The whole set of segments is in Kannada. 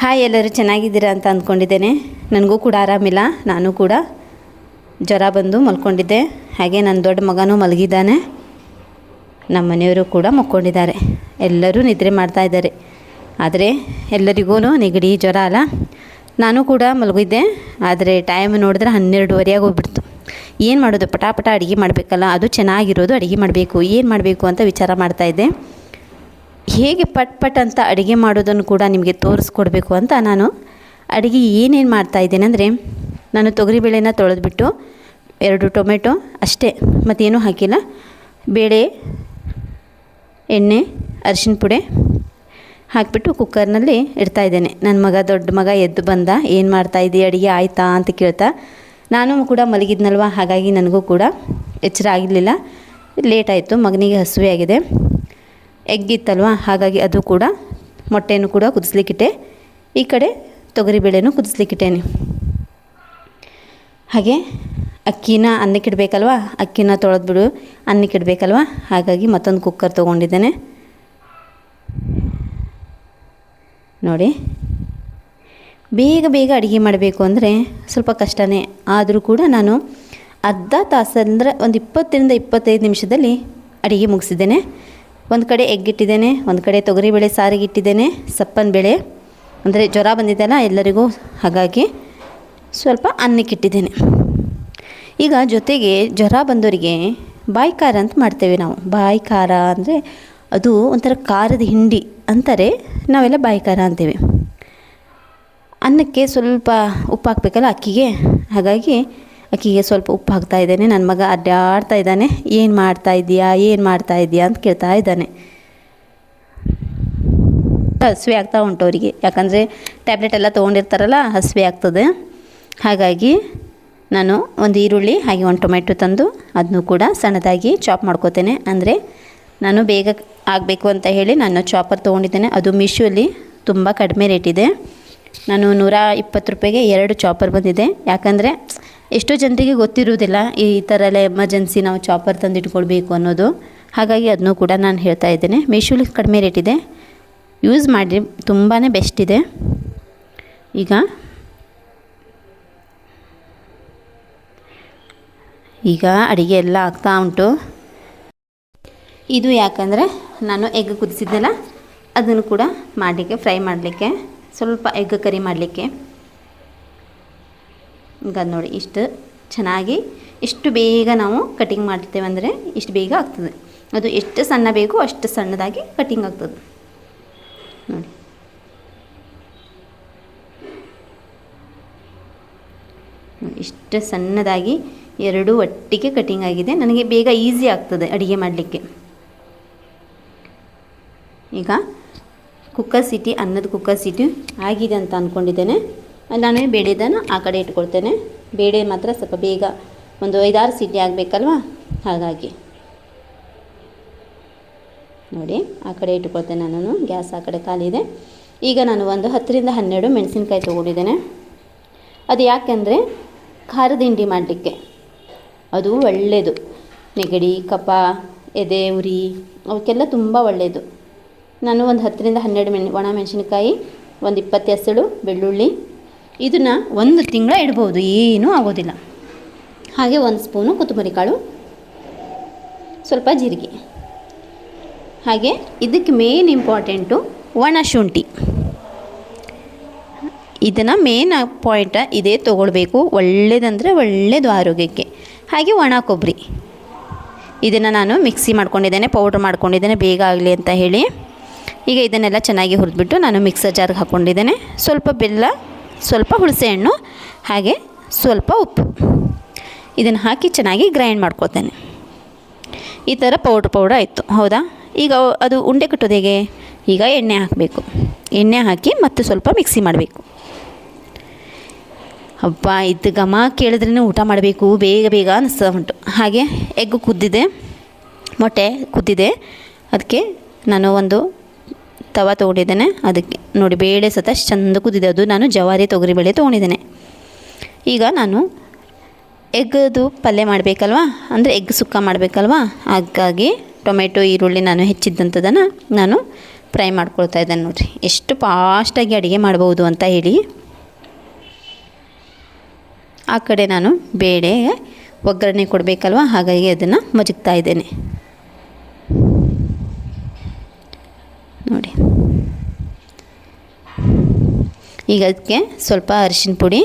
ಹಾಯ್ ಎಲ್ಲರೂ ಚೆನ್ನಾಗಿದ್ದೀರಾ ಅಂತ ಅಂದ್ಕೊಂಡಿದ್ದೇನೆ. ನನಗೂ ಕೂಡ ಆರಾಮಿಲ್ಲ, ನಾನು ಕೂಡ ಜ್ವರ ಬಂದು ಮಲ್ಕೊಂಡಿದ್ದೆ. ಹಾಗೆ ನನ್ನ ದೊಡ್ಡ ಮಗನೂ ಮಲಗಿದ್ದಾನೆ. ನಮ್ಮ ಮನೆಯವರು ಕೂಡ ಮಲ್ಕೊಂಡಿದ್ದಾರೆ. ಎಲ್ಲರೂ ನಿದ್ರೆ ಮಾಡ್ತಾ ಇದ್ದಾರೆ. ಆದರೆ ಎಲ್ಲರಿಗೂ ನೆಗಡಿ, ಜ್ವರ ಅಲ್ಲ. ನಾನು ಕೂಡ ಮಲಗಿದ್ದೆ, ಆದರೆ ಟೈಮ್ ನೋಡಿದ್ರೆ ಹನ್ನೆರಡುವರೆಯಾಗಿ ಹೋಗ್ಬಿಡ್ತು ಏನು ಮಾಡೋದು? ಪಟಾಪಟ ಅಡುಗೆ ಮಾಡಬೇಕಲ್ಲ, ಅದು ಚೆನ್ನಾಗಿರೋದು, ಅಡುಗೆ ಮಾಡಬೇಕು, ಏನು ಮಾಡಬೇಕು ಅಂತ ವಿಚಾರ ಮಾಡ್ತಾಯಿದ್ದೆ ಹೇಗೆ ಪಟ್ ಪಟ್ ಅಂತ ಅಡುಗೆ ಮಾಡೋದನ್ನು ಕೂಡ ನಿಮಗೆ ತೋರಿಸ್ಕೊಡ್ಬೇಕು ಅಂತ ನಾನು ಅಡುಗೆ ಏನೇನು ಮಾಡ್ತಾಯಿದ್ದೇನೆ ಅಂದರೆ ನಾನು ತೊಗರಿಬೇಳೆನ ತೊಳೆದ್ಬಿಟ್ಟು ಎರಡು ಟೊಮೆಟೊ ಅಷ್ಟೇ, ಮತ್ತೇನೂ ಹಾಕಿಲ್ಲ. ಬೇಳೆ, ಎಣ್ಣೆ, ಅರಿಶಿನ ಪುಡಿ ಹಾಕಿಬಿಟ್ಟು ಕುಕ್ಕರ್ನಲ್ಲಿ ಇಡ್ತಾಯಿದ್ದೇನೆ ನನ್ನ ಮಗ ದೊಡ್ಡ ಮಗ ಎದ್ದು ಬಂದ, ಏನು ಮಾಡ್ತಾಯಿದ್ದಿ ಅಡುಗೆ ಆಯಿತಾ? ಅಂತ ಕೇಳ್ತಾ ನಾನು ಕೂಡ ಮಲಗಿದ್ನಲ್ವ? ಹಾಗಾಗಿ ನನಗೂ ಕೂಡ ಎಚ್ಚರ ಆಗಿರಲಿಲ್ಲ. ಲೇಟ್ ಆಯಿತು, ಮಗನಿಗೆ ಹಸುವೆ ಆಗಿದೆ. ಎಗ್ ಇತ್ತಲ್ವ ಹಾಗಾಗಿ ಅದು ಕೂಡ ಮೊಟ್ಟೆಯನ್ನು ಕೂಡ ಕುದಿಸ್ಲಿಕ್ಕಿಟ್ಟೆ. ಈ ಕಡೆ ತೊಗರಿಬೇಳೆನೂ ಕುದಿಸ್ಲಿಕ್ಕಿಟ್ಟೇನೆ ಹಾಗೆ ಅಕ್ಕಿನ ಅನ್ನಕ್ಕಿಡಬೇಕಲ್ವ? ಅಕ್ಕಿನ ತೊಳೆದ್ಬಿಡು, ಅನ್ನಕ್ಕಿಡಬೇಕಲ್ವ? ಹಾಗಾಗಿ ಮತ್ತೊಂದು ಕುಕ್ಕರ್ ತೊಗೊಂಡಿದ್ದೇನೆ. ನೋಡಿ. ಬೇಗ ಬೇಗ ಅಡುಗೆ ಮಾಡಬೇಕು ಅಂದರೆ ಸ್ವಲ್ಪ ಕಷ್ಟನೇ. ಆದರೂ ಕೂಡ ನಾನು ಅರ್ಧ ತಾಸಂದ್ರೆ ಒಂದು ಇಪ್ಪತ್ತರಿಂದ ಇಪ್ಪತ್ತೈದು ನಿಮಿಷದಲ್ಲಿ ಅಡುಗೆ ಮುಗಿಸಿದ್ದೇನೆ. ಒಂದು ಕಡೆ ಎಗ್ ಇಟ್ಟಿದ್ದೇನೆ, ಒಂದು ಕಡೆ ತೊಗರಿಬೇಳೆ ಸಾರಿಗೆ ಇಟ್ಟಿದ್ದೇನೆ, ಸಪ್ಪನ ಬೇಳೆ. ಅಂದರೆ ಜ್ವರ ಬಂದಿದ್ದಲ್ಲ ಎಲ್ಲರಿಗೂ ಹಾಗಾಗಿ ಸ್ವಲ್ಪ ಅನ್ನಕ್ಕಿಟ್ಟಿದ್ದೇನೆ ಈಗ ಜೊತೆಗೆ ಜ್ವರ ಬಂದವರಿಗೆ ಬಾಯಿ ಖಾರ ಅಂತ ಮಾಡ್ತೇವೆ ನಾವು. ಬಾಯಿ ಖಾರ ಅಂದರೆ ಅದು ಒಂಥರ ಖಾರದ ಹಿಂಡಿ ಅಂತಾರೆ, ನಾವೆಲ್ಲ ಬಾಯಿ ಖಾರ ಅಂತೇವೆ. ಅನ್ನಕ್ಕೆ ಸ್ವಲ್ಪ ಉಪ್ಪು ಹಾಕಬೇಕಲ್ಲ ಅಕ್ಕಿಗೆ, ಹಾಗಾಗಿ ಅಕ್ಕಿಗೆ ಸ್ವಲ್ಪ ಉಪ್ಪು ಹಾಕ್ತಾ ಇದ್ದೇನೆ. ನನ್ನ ಮಗ ಅಡ್ಡಾಡ್ತಾ ಇದ್ದಾನೆ. ಏನು ಮಾಡ್ತಾ ಇದೆಯಾ ಏನು ಮಾಡ್ತಾ ಇದೆಯಾ ಅಂತ ಕೇಳ್ತಾ ಇದ್ದಾನೆ. ಹಸಿವೆ ಆಗ್ತಾ ಉಂಟು ಅವರಿಗೆ. ಯಾಕಂದರೆ ಟ್ಯಾಬ್ಲೆಟ್ ಎಲ್ಲ ತೊಗೊಂಡಿರ್ತಾರಲ್ಲ, ಹಸಿವೆ ಆಗ್ತದೆ. ಹಾಗಾಗಿ ನಾನು ಒಂದು ಈರುಳ್ಳಿ, ಹಾಗೆ ಒಂದು ಟೊಮೆಟೊ ತಂದು ಅದನ್ನು ಕೂಡ ಸಣ್ಣದಾಗಿ ಚಾಪ್ ಮಾಡ್ಕೋತೇನೆ. ಅಂದರೆ ನಾನು ಬೇಗ ಆಗಬೇಕು ಅಂತ ಹೇಳಿ ನಾನು ಚಾಪರ್ ತೊಗೊಂಡಿದ್ದೇನೆ. ಅದು ಮೀಶೋಲಿ ತುಂಬ ಕಡಿಮೆ ರೇಟಿದೆ ನಾನು ನೂರ ಇಪ್ಪತ್ತು ರೂಪಾಯಿಗೆ ಎರಡು ಚಾಪರ್ ಬಂದಿದೆ. ಯಾಕಂದರೆ ಎಷ್ಟೋ ಜನರಿಗೆ ಗೊತ್ತಿರುವುದಿಲ್ಲ ಈ ಥರ ಎಲ್ಲ ಎಮರ್ಜೆನ್ಸಿ ನಾವು ಚಾಪರ್ ತಂದಿಟ್ಕೊಳ್ಬೇಕು ಅನ್ನೋದು. ಹಾಗಾಗಿ ಅದನ್ನು ಕೂಡ ನಾನು ಹೇಳ್ತಾ ಇದ್ದೇನೆ. ಮೀಶೋಲಿ ಕಡಿಮೆ ರೇಟಿದೆ ಯೂಸ್ ಮಾಡಿ ತುಂಬಾ ಬೆಸ್ಟ್ ಇದೆ. ಈಗ ಈಗ ಅಡುಗೆ ಎಲ್ಲ ಆಗ್ತಾ ಉಂಟು. ಇದು ಯಾಕಂದರೆ ನಾನು ಎಗ್ ಕುದಿಸಿದ್ದೆಲ್ಲ, ಅದನ್ನು ಕೂಡ ಮಾಡಲಿಕ್ಕೆ ಫ್ರೈ ಮಾಡಲಿಕ್ಕೆ, ಸ್ವಲ್ಪ ಎಗ್ ಕರಿ ಮಾಡಲಿಕ್ಕೆ. ಈಗ ನೋಡಿ, ಇಷ್ಟು ಚೆನ್ನಾಗಿ ಇಷ್ಟು ಬೇಗ ನಾವು ಕಟಿಂಗ್ ಮಾಡ್ತೇವೆ ಅಂದರೆ ಇಷ್ಟು ಬೇಗ ಆಗ್ತದೆ. ಅದು ಎಷ್ಟು ಸಣ್ಣ ಬೇಕೋ ಅಷ್ಟು ಸಣ್ಣದಾಗಿ ಕಟಿಂಗ್ ಆಗ್ತದೆ. ನೋಡಿ. ಇಷ್ಟು ಸಣ್ಣದಾಗಿ ಎರಡು ಒಟ್ಟಿಗೆ ಕಟಿಂಗ್ ಆಗಿದೆ. ನನಗೆ ಬೇಗ ಈಸಿ ಆಗ್ತದೆ ಅಡುಗೆ ಮಾಡಲಿಕ್ಕೆ. ಈಗ ಕುಕ್ಕರ್ ಸಿಟಿ ಅನ್ನದ ಕುಕ್ಕರ್ ಸಿಟಿ ಆಗಿದೆ ಅಂತ ಅಂದ್ಕೊಂಡಿದ್ದೇನೆ ನಾನು ಬೇಳೆದನ್ನು ಆ ಕಡೆ ಇಟ್ಕೊಳ್ತೇನೆ. ಬೇಳೆ ಮಾತ್ರ ಸ್ವಲ್ಪ ಬೇಗ ಒಂದು ಐದಾರು ಸಿಟಿ ಆಗಬೇಕಲ್ವಾ? ಹಾಗಾಗಿ. ನೋಡಿ, ಆ ಕಡೆ ಇಟ್ಕೊಳ್ತೇನೆ ನಾನು ಗ್ಯಾಸ್ ಆ ಕಡೆ ಖಾಲಿ ಇದೆ ಈಗ ನಾನು ಒಂದು ಹತ್ತರಿಂದ ಹನ್ನೆರಡು ಮೆಣಸಿನ್ಕಾಯಿ ತೊಗೊಂಡಿದ್ದೇನೆ. ಅದು ಯಾಕೆಂದರೆ ಖಾರದ ಹಿಂಡಿ ಮಾಡಲಿಕ್ಕೆ. ಅದು ಒಳ್ಳೆಯದು. ನೆಗಡಿ ಕಪ ಎದೆ, ಉರಿ, ಅವಕ್ಕೆಲ್ಲ ತುಂಬ ಒಳ್ಳೆಯದು. ನಾನು ಒಂದು ಹತ್ತರಿಂದ ಹನ್ನೆರಡು ಮೆಣ್, ಒಣ ಮೆಣಸಿನ್ಕಾಯಿ, ಒಂದು ಇಪ್ಪತ್ತು ಹೆಸಳು, ಬೆಳ್ಳುಳ್ಳಿ ಇದನ್ನು ಒಂದು ತಿಂಗಳ ಇಡ್ಬೋದು, ಏನೂ ಆಗೋದಿಲ್ಲ. ಹಾಗೆ ಒಂದು ಸ್ಪೂನು ಕೊತ್ತಂಬರಿ ಕಾಳು, ಸ್ವಲ್ಪ ಜೀರಿಗೆ. ಹಾಗೆ ಇದಕ್ಕೆ ಮೇನ್ ಇಂಪಾರ್ಟೆಂಟು ಒಣ ಶುಂಠಿ. ಇದನ್ನು ಮೇನ್ ಪಾಯಿಂಟ್ ಇದೇ ತೊಗೊಳ್ಬೇಕು, ಒಳ್ಳೇದಂದರೆ ಒಳ್ಳೆಯದು ಆರೋಗ್ಯಕ್ಕೆ. ಹಾಗೆ ಒಣ ಕೊಬ್ಬರಿ. ಇದನ್ನು ನಾನು ಮಿಕ್ಸಿ ಮಾಡ್ಕೊಂಡಿದ್ದೇನೆ ಪೌಡ್ರ್ ಮಾಡ್ಕೊಂಡಿದ್ದೇನೆ, ಬೇಗ ಆಗಲಿ ಅಂತ ಹೇಳಿ. ಈಗ ಇದನ್ನೆಲ್ಲ ಚೆನ್ನಾಗಿ ಹುರಿದ್ಬಿಟ್ಟು ನಾನು ಮಿಕ್ಸರ್ ಜಾರ್ಗೆ ಹಾಕ್ಕೊಂಡಿದ್ದೇನೆ ಸ್ವಲ್ಪ ಬೆಲ್ಲ ಸ್ವಲ್ಪ ಹುಳಸೆಹಣ್ಣು ಹಾಗೆ ಸ್ವಲ್ಪ ಉಪ್ಪು. ಇದನ್ನು ಹಾಕಿ ಚೆನ್ನಾಗಿ ಗ್ರೈಂಡ್ ಮಾಡ್ಕೊತೇನೆ ಈ ಥರ ಪೌಡ್ರ್ ಪೌಡ್ರ್ ಆಯಿತು, ಹೌದಾ? ಈಗ ಅದು ಉಂಡೆ ಕಟ್ಟೋದು ಹೇಗೆ? ಈಗ ಎಣ್ಣೆ ಹಾಕಬೇಕು. ಎಣ್ಣೆ ಹಾಕಿ ಮತ್ತೆ ಸ್ವಲ್ಪ ಮಿಕ್ಸಿ ಮಾಡಬೇಕು. ಹಬ್ಬ ಇದು ಘಮ ಕೇಳಿದ್ರೇ ಊಟ ಮಾಡಬೇಕು, ಬೇಗ ಬೇಗ ಅನಿಸ್ತಾ ಉಂಟು. ಹಾಗೆ ಎಗ್ ಕುದ್ದಿದೆ, ಮೊಟ್ಟೆ ಕುದ್ದಿದೆ. ಅದಕ್ಕೆ ನಾನು ಒಂದು ತವ ತೊಗೊಂಡಿದ್ದೇನೆ. ಅದಕ್ಕೆ ನೋಡಿ ಬೇಳೆ ಸತ ಚೆಂದ ಕುದಿದೆ. ಅದು ನಾನು ಜವಾರಿ ತೊಗರಿಬೇಳೆ ತೊಗೊಂಡಿದ್ದೇನೆ. ಈಗ ನಾನು ಎಗ್ಗದು ಪಲ್ಯ ಮಾಡಬೇಕಲ್ವಾ? ಅಂದರೆ ಎಗ್ ಸುಕ್ಕ ಮಾಡಬೇಕಲ್ವಾ? ಹಾಗಾಗಿ ಟೊಮೆಟೊ, ಈರುಳ್ಳಿ ನಾನು ಹೆಚ್ಚಿದ್ದಂಥದ್ದನ್ನು ನಾನು ಫ್ರೈ ಮಾಡ್ಕೊಳ್ತಾ ಇದ್ದೇನೆ ನೋಡಿರಿ. ಎಷ್ಟು ಫಾಸ್ಟಾಗಿ ಅಡುಗೆ ಮಾಡ್ಬೋದು ಅಂತ ಹೇಳಿ. ಆ ಕಡೆ ನಾನು ಬೇಳೆ ಒಗ್ಗರಣೆ ಕೊಡಬೇಕಲ್ವ? ಹಾಗಾಗಿ ಅದನ್ನು ಮಜಗ್ತಾ ಇದ್ದೇನೆ. ನೋಡಿ. ಈಗ ಅದಕ್ಕೆ ಸ್ವಲ್ಪ ಅರಿಶಿನ ಪುಡಿ,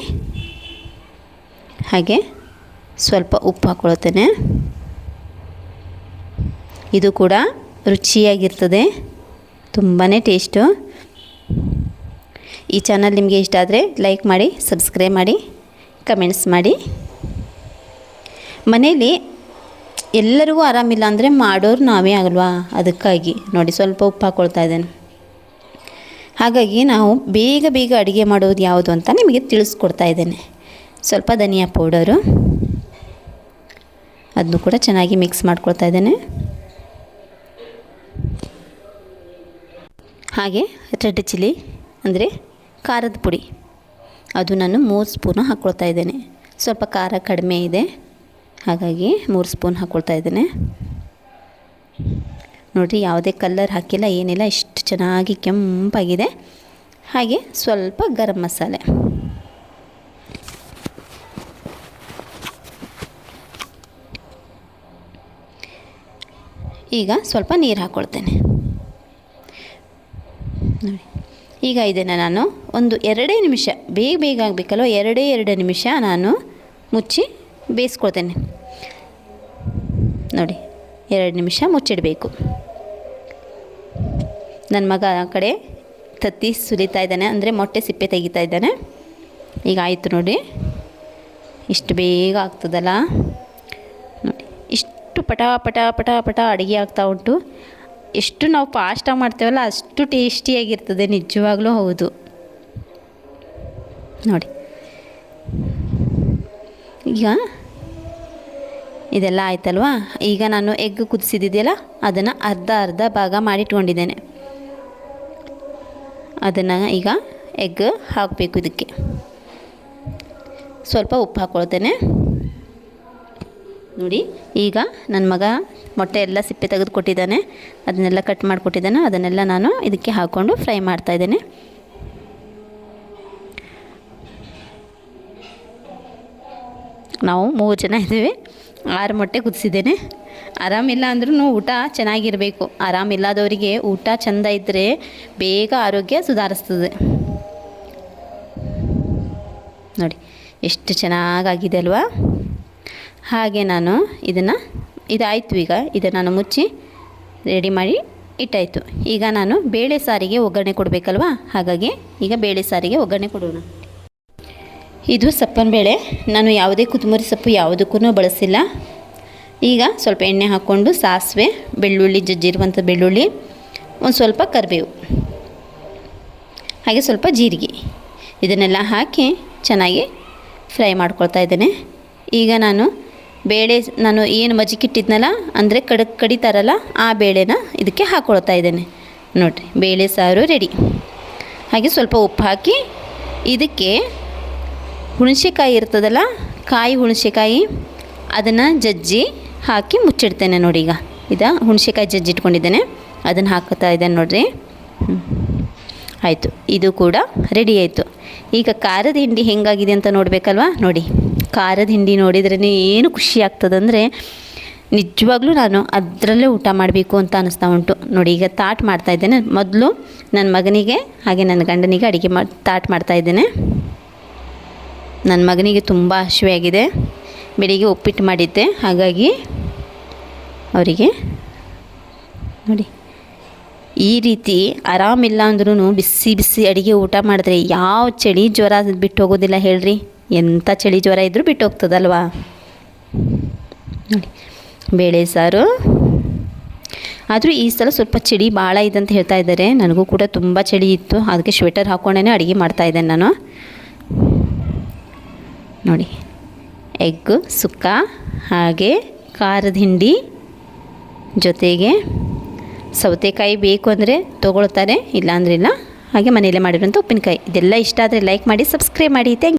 ಹಾಗೆ ಸ್ವಲ್ಪ ಉಪ್ಪು ಹಾಕ್ಕೊಳ್ತೇನೆ. ಇದು ಕೂಡ ರುಚಿಯಾಗಿರ್ತದೆ ತುಂಬಾ ಟೇಸ್ಟು. ಈ ಚಾನಲ್ ನಿಮಗೆ ಇಷ್ಟ ಆದರೆ ಲೈಕ್ ಮಾಡಿ, ಸಬ್ಸ್ಕ್ರೈಬ್ ಮಾಡಿ, ಕಮೆಂಟ್ಸ್ ಮಾಡಿ. ಮನೇಲಿ ಎಲ್ಲರಿಗೂ ಆರಾಮಿಲ್ಲ ಅಂದರೆ ಮಾಡೋರು ನಾವೇ ಆಗಲ್ವಾ ಅದಕ್ಕಾಗಿ. ನೋಡಿ, ಸ್ವಲ್ಪ ಉಪ್ಪು ಹಾಕ್ಕೊಳ್ತಾ ಇದ್ದೇನೆ. ಹಾಗಾಗಿ ನಾವು ಬೇಗ ಬೇಗ ಅಡುಗೆ ಮಾಡೋದು ಯಾವುದು ಅಂತ ನಿಮಗೆ ತಿಳಿಸ್ಕೊಡ್ತಾ ಇದ್ದೇನೆ. ಸ್ವಲ್ಪ ಧನಿಯಾ ಪೌಡರು. ಅದನ್ನು ಕೂಡ ಚೆನ್ನಾಗಿ ಮಿಕ್ಸ್ ಮಾಡ್ಕೊಳ್ತಾ ಇದ್ದೇನೆ. ಹಾಗೆ ರೆಡ್ ಚಿಲ್ಲಿ ಅಂದರೆ ಖಾರದ ಪುಡಿ. ಅದು ನಾನು ಮೂರು ಸ್ಪೂನು ಹಾಕ್ಕೊಳ್ತಾ ಇದ್ದೇನೆ. ಸ್ವಲ್ಪ ಖಾರ ಕಡಿಮೆ ಇದೆ. ಹಾಗಾಗಿ ಮೂರು ಸ್ಪೂನ್ ಹಾಕ್ಕೊಳ್ತಾ ಇದ್ದೇನೆ. ನೋಡಿರಿ, ಯಾವುದೇ ಕಲ್ಲರ್ ಹಾಕಿಲ್ಲ, ಏನಿಲ್ಲ, ಇಷ್ಟು ಚೆನ್ನಾಗಿ ಕೆಂಪಾಗಿದೆ. ಹಾಗೆ ಸ್ವಲ್ಪ ಗರಂ ಮಸಾಲೆ. ಈಗ ಸ್ವಲ್ಪ ನೀರು ಹಾಕ್ಕೊಳ್ತೇನೆ ನೋಡಿ, ಈಗ ಇದನ್ನು ನಾನು ಒಂದು ಎರಡೇ ನಿಮಿಷ, ಬೇಗ ಬೇಗ ಆಗಬೇಕಲ್ವ? ಎರಡೇ, ಎರಡು ನಿಮಿಷ ನಾನು ಮುಚ್ಚಿ ಬೇಯಿಸ್ಕೊಳ್ತೇನೆ. ನೋಡಿ, ಎರಡು ನಿಮಿಷ ಮುಚ್ಚಿಡಬೇಕು. ನನ್ನ ಮಗ ಆ ಕಡೆ ತತ್ತಿ ಸುಲಿತಾ ಇದ್ದಾನೆ, ಅಂದರೆ ಮೊಟ್ಟೆ ಸಿಪ್ಪೆ ತೆಗಿತಾ ಇದ್ದಾನೆ. ಈಗ ಆಯಿತು ನೋಡಿ. ಇಷ್ಟು ಬೇಗ ಆಗ್ತದಲ್ಲ? ನೋಡಿ, ಇಷ್ಟು ಪಟ ಪಟ ಪಟ ಪಟ ಅಡುಗೆ ಆಗ್ತಾ ಉಂಟು. ಎಷ್ಟು ನಾವು ಫಾಸ್ಟಾಗಿ ಮಾಡ್ತೇವಲ್ಲ, ಅಷ್ಟು ಟೇಸ್ಟಿಯಾಗಿರ್ತದೆ ನಿಜವಾಗ್ಲೂ ಹೌದು. ನೋಡಿ. ಈಗ? ಇದೆಲ್ಲ ಆಯ್ತಲ್ವಾ? ಈಗ ನಾನು ಎಗ್ ಕುದಿಸಿದ್ದಿದೆಯಲ್ಲ ಅದನ್ನು ಅರ್ಧ ಅರ್ಧ ಭಾಗ ಮಾಡಿಟ್ಕೊಂಡಿದ್ದೇನೆ. ಅದನ್ನು ಈಗ ಎಗ್ ಹಾಕಬೇಕು ಇದಕ್ಕೆ. ಸ್ವಲ್ಪ ಉಪ್ಪು ಹಾಕ್ಕೊಳ್ತೇನೆ ನೋಡಿ, ಈಗ ನನ್ನ ಮಗ ಮೊಟ್ಟೆ ಎಲ್ಲ ಸಿಪ್ಪೆ ತೆಗೆದು ಕೊಟ್ಟಿದ್ದಾನೆ ಅದನ್ನೆಲ್ಲ ಕಟ್ ಮಾಡಿಕೊಟ್ಟಿದ್ದಾನೆ. ಅದನ್ನೆಲ್ಲ ನಾನು ಇದಕ್ಕೆ ಹಾಕ್ಕೊಂಡು ಫ್ರೈ ಮಾಡ್ತಾಯಿದ್ದೇನೆ ನಾವು ಮೂರು ಜನ ಇದ್ದೇವೆ. ಆರು ಮೊಟ್ಟೆ ಕುದಿಸಿದ್ದೇನೆ. ಆರಾಮಿಲ್ಲ ಅಂದ್ರೂ ಊಟ ಚೆನ್ನಾಗಿರಬೇಕು. ಆರಾಮಿಲ್ಲದವರಿಗೆ ಊಟ ಚೆಂದ ಇದ್ದರೆ ಬೇಗ ಆರೋಗ್ಯ ಸುಧಾರಿಸ್ತದೆ. ನೋಡಿ, ಎಷ್ಟು ಚೆನ್ನಾಗಾಗಿದೆ ಅಲ್ವಾ? ಹಾಗೆ ನಾನು ಇದನ್ನು, ಇದಾಯಿತು ಈಗ. ಇದನ್ನು ನಾನು ಮುಚ್ಚಿ ರೆಡಿ ಮಾಡಿ ಇಟ್ಟಾಯಿತು. ಈಗ ನಾನು ಬೇಳೆ ಸಾರಿಗೆ ಒಗ್ಗರಣೆ ಕೊಡಬೇಕಲ್ವಾ? ಹಾಗಾಗಿ ಈಗ ಬೇಳೆ ಸಾರಿಗೆ ಒಗ್ಗರಣೆ ಕೊಡೋಣ. ಇದು ಸಪ್ಪನ ಬೇಳೆ. ನಾನು ಯಾವುದೇ ಕೊತ್ತಂಬರಿ ಸೊಪ್ಪು ಯಾವುದಕ್ಕೂ ಬಳಸಿಲ್ಲ. ಈಗ ಸ್ವಲ್ಪ ಎಣ್ಣೆ ಹಾಕ್ಕೊಂಡು ಸಾಸಿವೆ, ಬೆಳ್ಳುಳ್ಳಿ, ಜಜ್ಜಿರುವಂಥ ಬೆಳ್ಳುಳ್ಳಿ, ಒಂದು ಸ್ವಲ್ಪ ಕರಿಬೇವು, ಹಾಗೆ ಸ್ವಲ್ಪ ಜೀರಿಗೆ. ಇದನ್ನೆಲ್ಲ ಹಾಕಿ ಚೆನ್ನಾಗಿ ಫ್ರೈ ಮಾಡ್ಕೊಳ್ತಾ ಇದ್ದೇನೆ. ಈಗ ನಾನು ಬೇಳೆ, ನಾನು ಏನು ಮಜ್ಜಿಗಿಟ್ಟಿದ್ನಲ್ಲ ಅಂದರೆ ಕಡಕ್ ಕಡಿತಾರಲ್ಲ ಆ ಬೇಳೆನ ಇದಕ್ಕೆ ಹಾಕ್ಕೊಳ್ತಾ ಇದ್ದೇನೆ. ನೋಡಿರಿ, ಬೇಳೆ ಸಾರು ರೆಡಿ ಹಾಗೆ ಸ್ವಲ್ಪ ಉಪ್ಪು ಹಾಕಿ ಇದಕ್ಕೆ ಹುಣಸೆಕಾಯಿ ಇರ್ತದಲ್ಲ, ಕಾಯಿ ಹುಣಸೆಕಾಯಿ, ಅದನ್ನು ಜಜ್ಜಿ ಹಾಕಿ ಮುಚ್ಚಿಡ್ತೇನೆ ನೋಡಿ ಈಗ. ಇದು ಹುಣಸೆಕಾಯಿ ಜಜ್ಜಿ ಇಟ್ಕೊಂಡಿದ್ದೇನೆ ಅದನ್ನು ಹಾಕ್ತಾ ಇದ್ದೇನೆ ನೋಡಿರಿ. ಆಯಿತು, ಇದು ಕೂಡ ರೆಡಿ ಆಯಿತು. ಈಗ ಖಾರದ ಹಿಂಡಿ ಹೆಂಗಾಗಿದೆ ಅಂತ ನೋಡಬೇಕಲ್ವಾ? ನೋಡಿ, ಖಾರದ ಹಿಂಡಿ ನೋಡಿದ್ರೇ ಏನು ಖುಷಿ ಆಗ್ತದಂದರೆ, ನಿಜವಾಗ್ಲೂ ನಾನು ಅದರಲ್ಲೇ ಊಟ ಮಾಡಬೇಕು ಅಂತ ಅನ್ನಿಸ್ತಾ ಉಂಟು. ನೋಡಿ, ಈಗ ತಾಟ್ ಮಾಡ್ತಾ ಇದ್ದೇನೆ. ಮೊದಲು ನನ್ನ ಮಗನಿಗೆ, ಹಾಗೆ ನನ್ನ ಗಂಡನಿಗೆ ಅಡುಗೆ ಮಾಡಿ ತಾಟ್ ಮಾಡ್ತಾ ಇದ್ದೇನೆ. ನನ್ನ ಮಗನಿಗೆ ತುಂಬ ಹಸಿವೆಯಾಗಿದೆ. ಬೆಳಿಗ್ಗೆ ಉಪ್ಪಿಟ್ಟು ಮಾಡಿದ್ದೆ. ಹಾಗಾಗಿ ಅವರಿಗೆ ನೋಡಿ. ಈ ರೀತಿ ಆರಾಮಿಲ್ಲ ಅಂದ್ರೂ ಬಿಸಿ ಬಿಸಿ ಅಡುಗೆ ಊಟ ಮಾಡಿದ್ರೆ ಯಾವ ಚಳಿ ಜ್ವರ ಬಿಟ್ಟು ಹೋಗೋದಿಲ್ಲ ಹೇಳ್ರಿ. ಎಂಥ ಚಳಿ ಜ್ವರ ಇದ್ದರೂ ಬಿಟ್ಟು ಹೋಗ್ತದಲ್ವಾ? ನೋಡಿ. ಬೇಳೆ ಸಾರು. ಆದರೂ ಈ ಸಲ ಸ್ವಲ್ಪ ಚಳಿ ಭಾಳ ಇದೆ ಅಂತ ಹೇಳ್ತಾ ಇದ್ದಾರೆ. ನನಗೂ ಕೂಡ ತುಂಬ ಚಳಿ ಇತ್ತು. ಅದಕ್ಕೆ ಸ್ವೆಟರ್ ಹಾಕ್ಕೊಂಡೇ ಅಡುಗೆ ಮಾಡ್ತಾಯಿದ್ದೇನೆ ನಾನು. ನೋಡಿ. ಎಗ್ ಸುಕ್ಕ, ಹಾಗೆ ಖಾರದ ಹಿಂಡಿ ಜೊತೆಗೆ ಸೌತೆಕಾಯಿ ಬೇಕು ಅಂದರೆ ತೊಗೊಳ್ತಾರೆ ಇಲ್ಲ ಇಲ್ಲ. ಹಾಗೆ ಮನೆಯಲ್ಲೇ ಮಾಡಿರೋಂಥ ಉಪ್ಪಿನಕಾಯಿ. ಇದೆಲ್ಲ ಇಷ್ಟ ಆದರೆ ಲೈಕ್ ಮಾಡಿ ಸಬ್ಸ್ಕ್ರೈಬ್ ಮಾಡಿ. ಥ್ಯಾಂಕ್